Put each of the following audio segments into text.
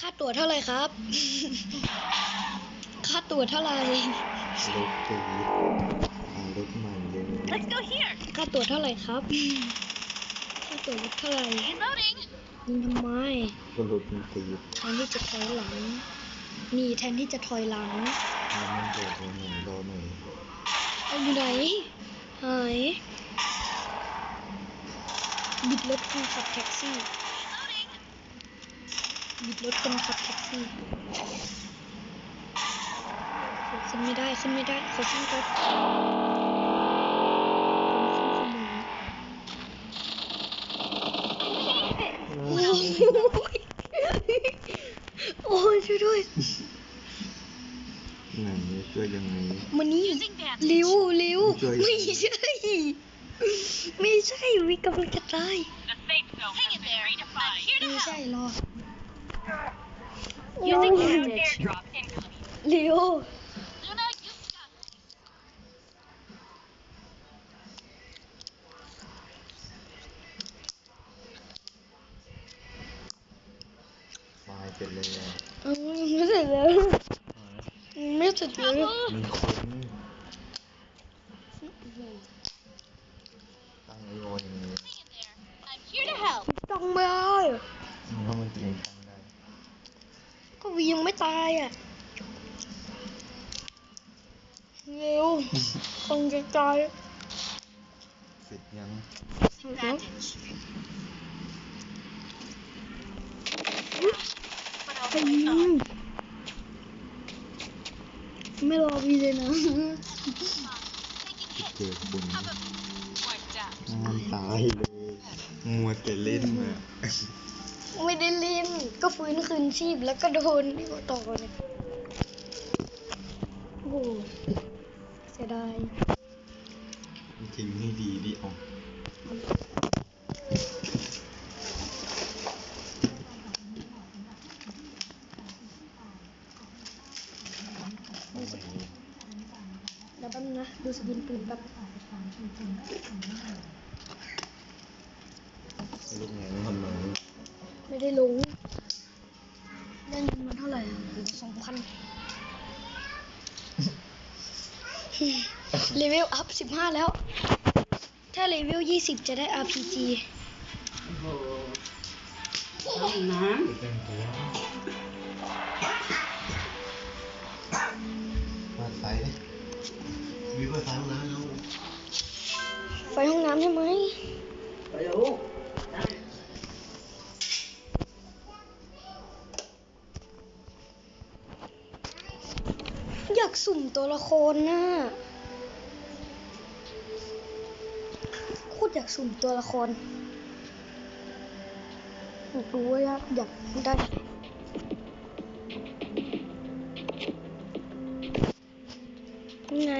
ค่าตั๋วเท่าไหร่ครับ ค่าตั๋วเท่าไหร่รถตีดหารถใหม่เลย Let's go here. ค่าตั๋วเท่าไหร่ครับ ค่าตั๋วรถเท่าไหร่ Reloading. ยิงทำไมก็รถมันตีดแทนที่จะถอยหลัง นี่แทนที่จะถอยหลังแล้วมันบอกว่าหน่อยรอหน่อยเอาอยู่ไหนหายบิดรถคนขับแท็กซี่ บิดรถคนขับแท็กซี่โอ้ขึ้นไม่ได้ขึ้นไม่ได้ขอขึ้นรถผมขึ้นสมองโอ้ยโอ้ยช่วยด้วยไหนช่วยยังไงมันนี่ Using bandage. เร็วเร็วช่วยไม่ใช่ ไม่ใช่วิกำลังจะตาย The safe zone Hang in there. I'm here ไม่ to ใช่ help. รอ Using โอ้ย ground airdrop incoming. เร็ว Luna, you got this. ไฟล์เป็นเลยอะอืมไม่เสร็จแล้วไม่เสร็จแล้วมีคนตั้งไอโอยังไง Hang in there. I'm here to help. ต้องไม่ได้เพราะมันตัวเองตั้งได้ก็ วียังไม่ตายอะ เร็วคงจะตายเสร็จยัง Using bandage. ไปยิงไม่รอวีเลยนะเจอคน Wiped out. งานตายเลย มัวแต่เล่นอะ ไม่ได้เล่นก็ฟื้นคืนชีพแล้วก็โดนที่ต่อเนี่ยโอ้โหเสียดายทิ้งให้ดีดิออกเดี๋ยวแป๊บนึงนะ ดูสกินปืนแป๊บลูกไงทำไม ไม่ได้ลงได้เงินมาเท่าไหร่สองพันเลเวลอัพสิบห้าแล้ว ถ้าเลเวลยี่สิบจะได้ RPG มาไฟดิวิวไฟห้องน้ำแล้วไฟห้องน้ำใช่ไหมากสุ่มตัวละครน่ะโคตรอยากสุ่มตัวละครอยากรู้ว่าอยากได้ไง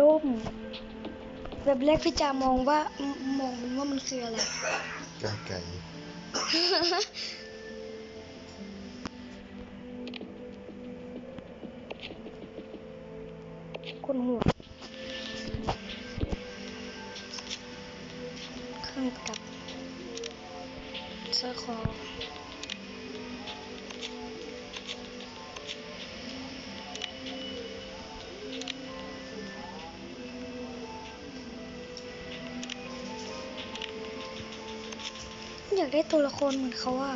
ล่มแบบแรกพี่จามองว่ามองว่ามันคืออะไรไก่ไก่ อยากได้ตัวละครเหมือนเขาอะ